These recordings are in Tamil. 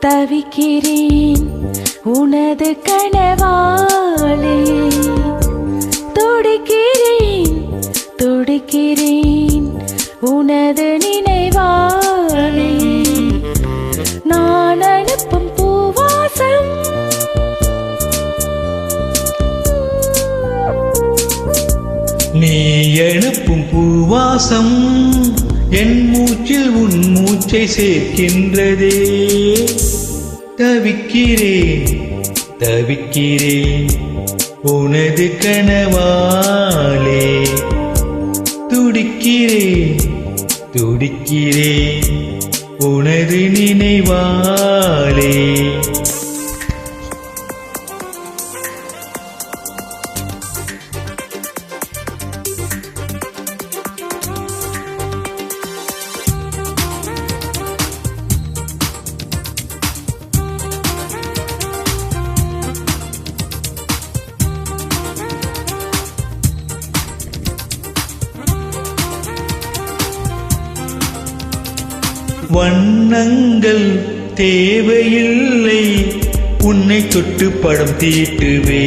தவிக்கிறேன். உனது கனவாலே. துடிக்கிறேன் துடிக்கிறேன். உனது நினைவாலே. நான் அனுப்பும் பூவாசம். நீ எழுப்பும் பூவாசம். என் மூச்சில் உன் மூச்சை சேர்க்கின்றதே. தவிக்கிறேன் தவிக்கிறேன் உனது கனவாலே. துடிக்கிறேன் துடிக்கிறேன் உனது நினைவாலே. வண்ணங்கள் தேவையில்லை. உன்னை தொட்டு படம் தீட்டுவே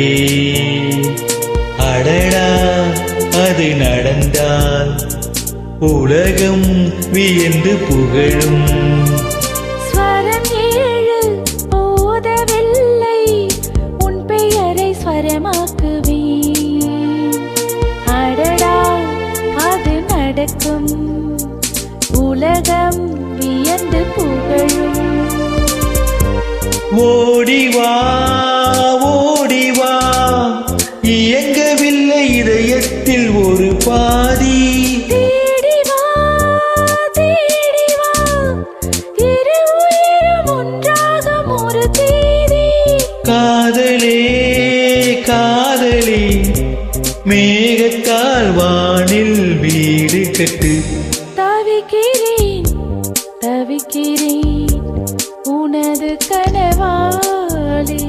அடடா அது நடந்தால் உலகம் வியந்து புகழும். நடக்கும். உலகம் வியந்து புகழும். ஓடிவா ஓடிவா இயங்கவில்லை இதயத்தில் ஒரு பாதி. காதலே காதலே. மேகத்தால் வானில் வீடு கட்டு. தவிக்கிறேன். உனது கனவாலே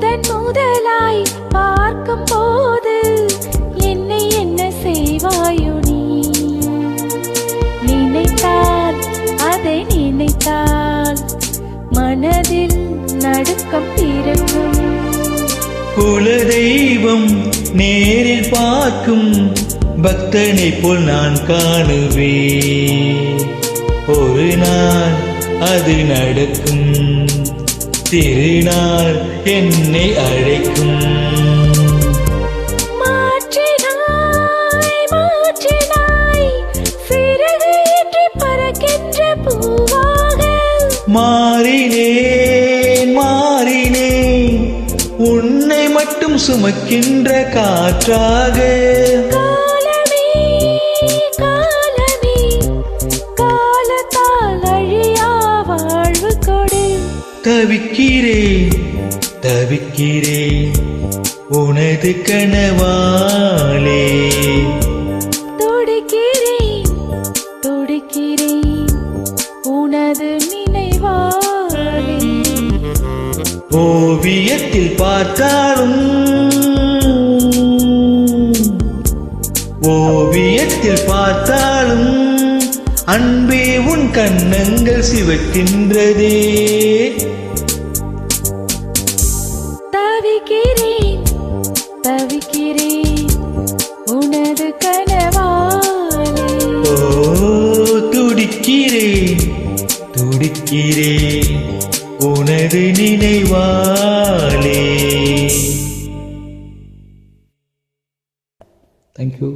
முதன் முதலாய் பார்க்கும் போது என்னை என்ன செய்வாயோ நீ? நினைத்தால் அதை நினைத்தால் மனதில் நடுக்கம் பிறக்கும். குலதெய்வம் நேரில் பார்க்கும் பக்தனை போல் நான் காணுவேன். ஒரு நாள் அது நடக்கும். திருநாள் என்னை அழைக்கும். மாறினேன் மாறினேன். உன்னை மட்டும் சுமக்கின்ற காற்றாக. தவிக்கிறேன் தவிக்கிறேன் உனது கனவாலே. துடிக்கிறேன் துடிக்கிறேன் உனது நினைவாலே. ஓவியத்தில் பார்த்தாலும் ஓவியத்தில் பார்த்தாலும் அன்பே உன் கண்ணங்கள் சிவக்கின்றதே. தவிக்கிறேன் தவிக்கிறேன் உனது கனவாலே. ஓ துடிக்கிறேன் துடிக்கிறேன் உனது நினைவாலே. தேங்க்யூ